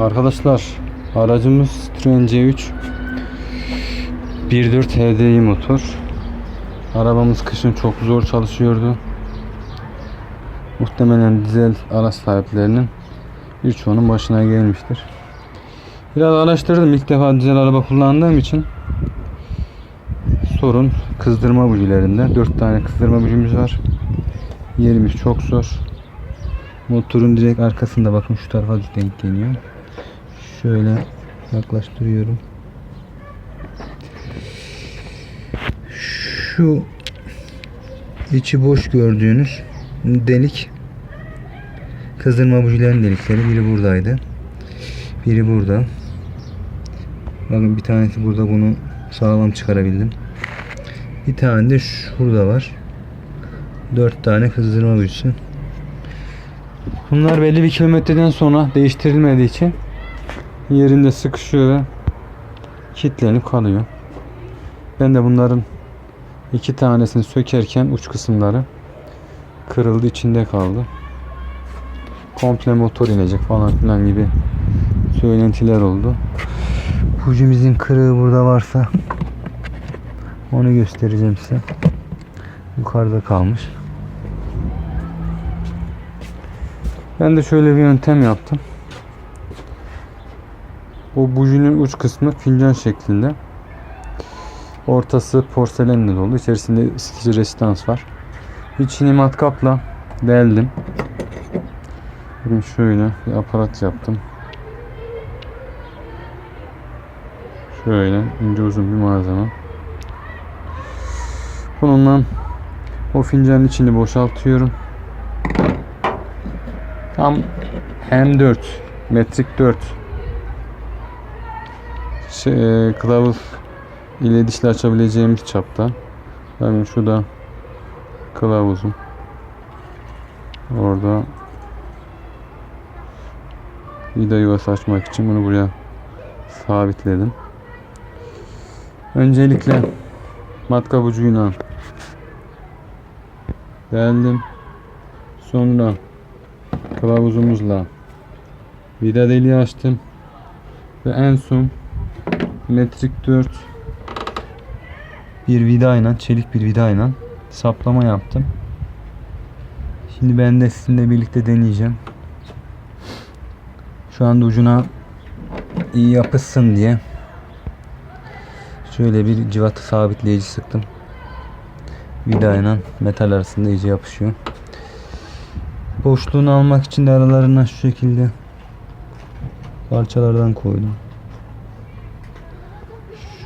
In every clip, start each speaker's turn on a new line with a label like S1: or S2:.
S1: Arkadaşlar aracımız Citroen C3 1.4 HDI motor. Arabamız kışın çok zor çalışıyordu. Muhtemelen dizel araç sahiplerinin birçoğunun başına gelmiştir. Biraz araştırdım ilk defa dizel araba kullandığım için sorun kızdırma bujilerinde. 4 tane kızdırma bujimiz var. Yerimiz çok zor. Motorun direkt arkasında bakın şu tarafa denk geliyor. Şöyle yaklaştırıyorum. Şu içi boş gördüğünüz delik kızdırma bujilerin delikleri. Biri buradaydı. Biri burada. Bakın bir tanesi burada bunu sağlam çıkarabildim. Bir tane de şurada var. Dört tane kızdırma bujisi. Bunlar belli bir kilometreden sonra değiştirilmediği için yerinde sıkışıyor ve kilitlenip kalıyor. Ben de bunların iki tanesini sökerken uç kısımları kırıldı içinde kaldı. Komple motor inecek falan filan gibi söylentiler oldu. Bujimizin kırığı burada varsa onu göstereceğim size. Yukarıda kalmış. Ben de şöyle bir yöntem yaptım. O bujinin uç kısmı fincan şeklinde. Ortası porselenle dolu. İçerisinde ısıtıcı resistans var. İçini matkapla deldim. Bakın şöyle bir aparat yaptım. Şöyle ince uzun bir malzeme. Bununla o fincanın içini boşaltıyorum. Tam M4 metrik 4 şey, e, kılavuz ile dişli açabileceğimiz çapta. Bakın şu da kılavuzum. Orada vida yuvası açmak için bunu buraya sabitledim. Öncelikle matkap ucuyla deldim. Sonra kılavuzumuzla vida deliği açtım. Ve en son metrik 4 bir vidayla, çelik bir vidayla saplama yaptım. Şimdi ben de sizinle birlikte deneyeceğim. Şu anda ucuna iyi yapışsın diye şöyle bir cıvata sabitleyici sıktım. Vidayla metal arasında iyice yapışıyor. Boşluğunu almak için de aralarına şu şekilde parçalardan koydum.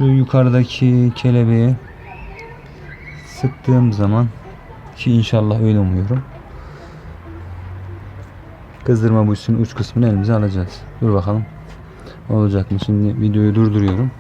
S1: Şu yukarıdaki kelebeği sıktığım zaman ki inşallah öyle umuyorum. Kızdırma buysunun uç kısmını elimize alacağız. Dur bakalım. Olacak mı? Şimdi videoyu durduruyorum.